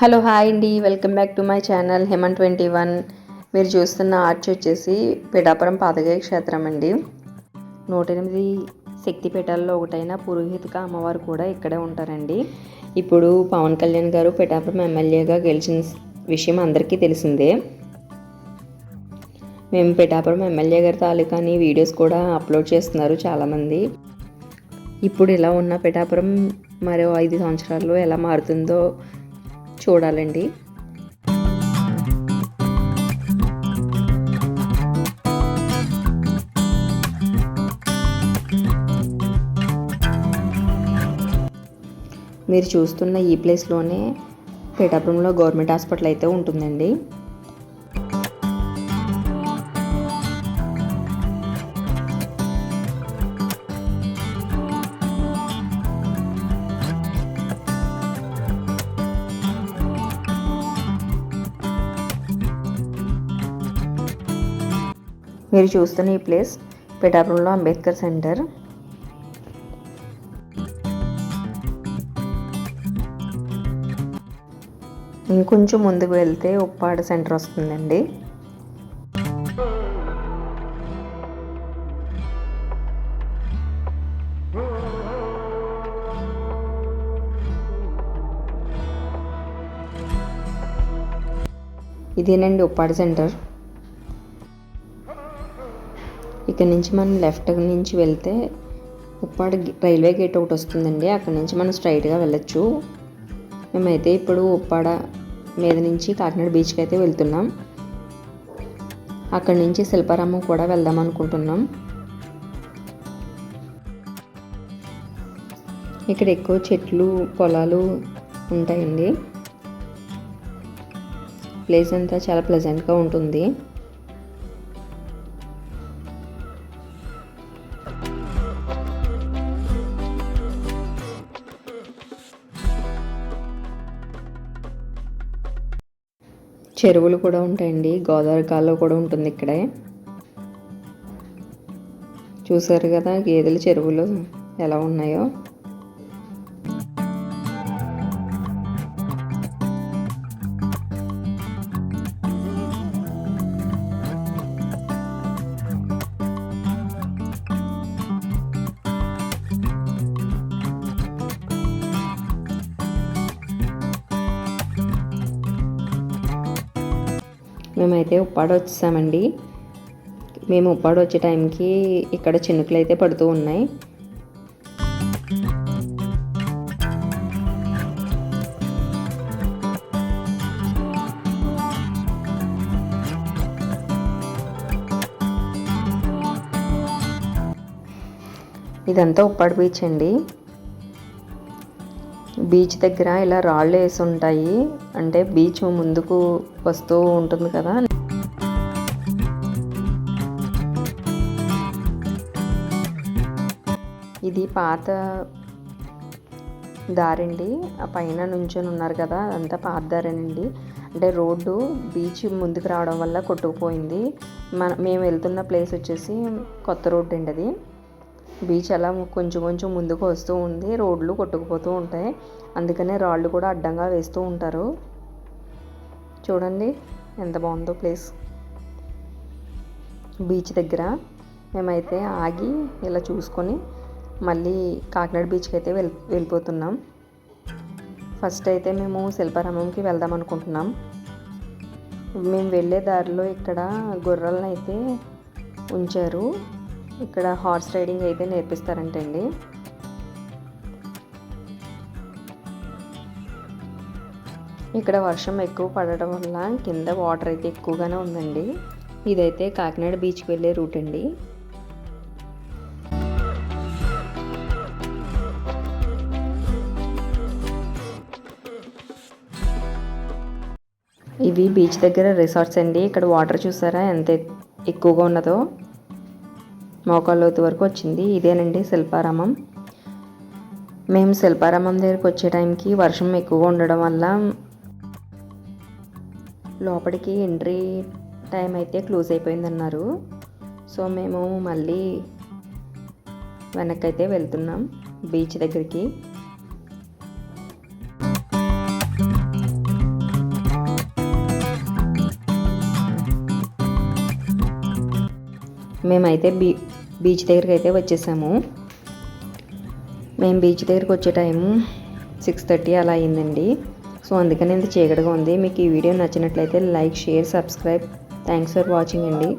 Hello hi అండి. Welcome back to my channel హెమన్ twenty one. మీరు చూస్తున్న ఆర్చ్ వచ్చేసి పిఠాపురం పాతగాయ క్షేత్రం అండి. నూట ఎనిమిది శక్తిపీఠాల్లో ఒకటైన పురోహితిక అమ్మవారు కూడా ఇక్కడే ఉంటారండి. ఇప్పుడు పవన్ కళ్యాణ్ గారు పిఠాపురం ఎమ్మెల్యేగా గెలిచిన విషయం అందరికీ తెలిసిందే. మేము పిఠాపురం ఎమ్మెల్యే గారి తాలూకాని వీడియోస్ కూడా అప్లోడ్ చేస్తున్నారు చాలామంది. ఇప్పుడు ఇలా ఉన్న పిఠాపురం మరో ఐదు సంవత్సరాల్లో ఎలా మారుతుందో చూడాలండి. మీరు చూస్తున్న ఈ ప్లేస్లోనే పిఠాపురంలో గవర్నమెంట్ హాస్పిటల్ అయితే ఉంటుందండి. మీరు చూస్తున్న ఈ ప్లేస్ పిఠాపురంలో అంబేద్కర్ సెంటర్. ఇంకొంచెం ముందుకు వెళ్తే ఉప్పాడ సెంటర్ వస్తుందండి. ఇదేనండి ఉప్పాడ సెంటర్. ఇక్కడ నుంచి మనం లెఫ్ట్ నుంచి వెళ్తే ఉప్పాడ రైల్వే గేట్ ఒకటి వస్తుందండి. అక్కడ నుంచి మనం స్ట్రైట్గా వెళ్ళొచ్చు. మేమైతే ఇప్పుడు ఉప్పాడ మీద నుంచి కాకినాడ బీచ్కి అయితే వెళ్తున్నాం. అక్కడి నుంచి శిల్పారామం కూడా వెళ్దాం అనుకుంటున్నాం. ఇక్కడ ఎక్కువ చెట్లు పొలాలు ఉంటాయండి. ప్లేస్ అంతా చాలా ప్లెజెంట్గా ఉంటుంది. చెరువులు కూడా ఉంటాయండి. గోదావరి కాలువ కూడా ఉంటుంది ఇక్కడే. చూసారు కదా గేదెల చెరువులు ఎలా ఉన్నాయో. మేమైతే ఉప్పాడ వచ్చేసామండి. మేము ఉప్పాడ వచ్చే టైంకి ఇక్కడ చినుకులు అయితే పడుతూ ఉన్నాయి. ఇదంతా ఉప్పాడ బీచ్ అండి. బీచ్ దగ్గర ఇలా రాళ్ళు వేసి ఉంటాయి. అంటే బీచ్ ముందుకు వస్తూ ఉంటుంది కదా. ఇది పాత దారండి. ఆ పైన నుంచొని ఉన్నారు కదా అదంతా పాత దారేనండి. అంటే రోడ్డు బీచ్ ముందుకు రావడం వల్ల కొట్టుకుపోయింది. మన మేము వెళ్తున్న ప్లేస్ వచ్చేసి కొత్త రోడ్డు అండి అది. బీచ్ అలా కొంచెం కొంచెం ముందుకు వస్తూ ఉంది. రోడ్లు కొట్టుకుపోతూ ఉంటాయి. అందుకనే రాళ్ళు కూడా అడ్డంగా వేస్తూ ఉంటారు. చూడండి ఎంత బాగుందో ప్లేస్. బీచ్ దగ్గర మేమైతే ఆగి ఇలా చూసుకొని మళ్ళీ కాకినాడ బీచ్కి అయితే వెళ్ళి వెళ్ళిపోతున్నాం. ఫస్ట్ అయితే మేము శిల్పారామంకి వెళ్దాం అనుకుంటున్నాం. మేము వెళ్ళే దారిలో ఇక్కడ గుర్రాలను అయితే ఉంచారు. ఇక్కడ హార్స్ రైడింగ్ అయితే నేర్పిస్తారంటండి. ఇక్కడ వర్షం ఎక్కువ పడటం వల్ల కింద వాటర్ అయితే ఎక్కువగానే ఉందండి. ఇదైతే కాకినాడ బీచ్కి వెళ్ళే రూట్ అండి. ఇవి బీచ్ దగ్గర రిసార్ట్స్ అండి. ఇక్కడ వాటర్ చూసారా ఎంత ఎక్కువగా ఉన్నదో. మోకాళ్ళలోతు వరకు వచ్చింది. ఇదేనండి శిల్పారామం. మేము శిల్పారామం దగ్గరికి వచ్చే టైంకి వర్షం ఎక్కువగా ఉండడం వల్ల లోపలికి ఎంట్రీ టైం అయితే క్లోజ్ అయిపోయిందన్నారు. సో మేము మళ్ళీ వెనక్కి అయితే వెళ్తున్నాం బీచ్ దగ్గరికి. మేమైతే బీ బీచ్ దగ్గరికి అయితే వచ్చేసాము. మేము బీచ్ దగ్గరికి వచ్చే టైము సిక్స్ థర్టీ అలా అయిందండి. సో అందుకని ఇంత చీకటిగా ఉంది. మీకు ఈ వీడియో నచ్చినట్లయితే like share subscribe. Thanks for watching అండి.